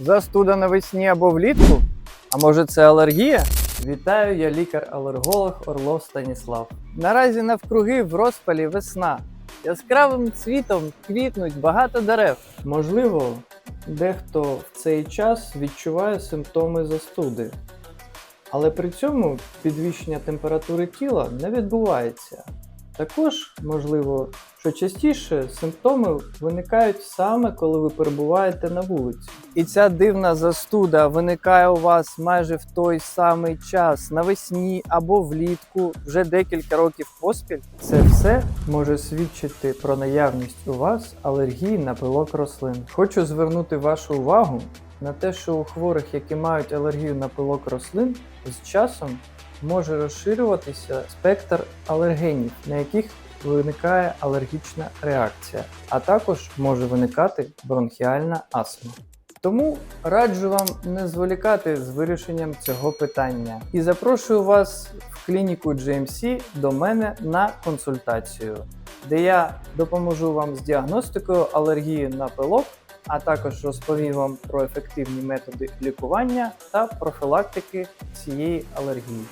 Застуда навесні або влітку? А може це алергія? Вітаю, я лікар-алерголог Орлов Станіслав. Наразі навкруги в розпалі весна. Яскравим цвітом квітнуть багато дерев. Можливо, дехто в цей час відчуває симптоми застуди. Але при цьому підвищення температури тіла не відбувається. Також можливо, що частіше симптоми виникають саме коли ви перебуваєте на вулиці. І ця дивна застуда виникає у вас майже в той самий час навесні або влітку, вже декілька років поспіль. Це все може свідчити про наявність у вас алергії на пилок рослин. Хочу звернути вашу увагу на те, що у хворих, які мають алергію на пилок рослин, з часом може розширюватися спектр алергенів, на яких виникає алергічна реакція, а також може виникати бронхіальна астма. Тому раджу вам не зволікати з вирішенням цього питання і запрошую вас в клініку GMC до мене на консультацію, де я допоможу вам з діагностикою алергії на пилок, а також розповім вам про ефективні методи лікування та профілактики цієї алергії.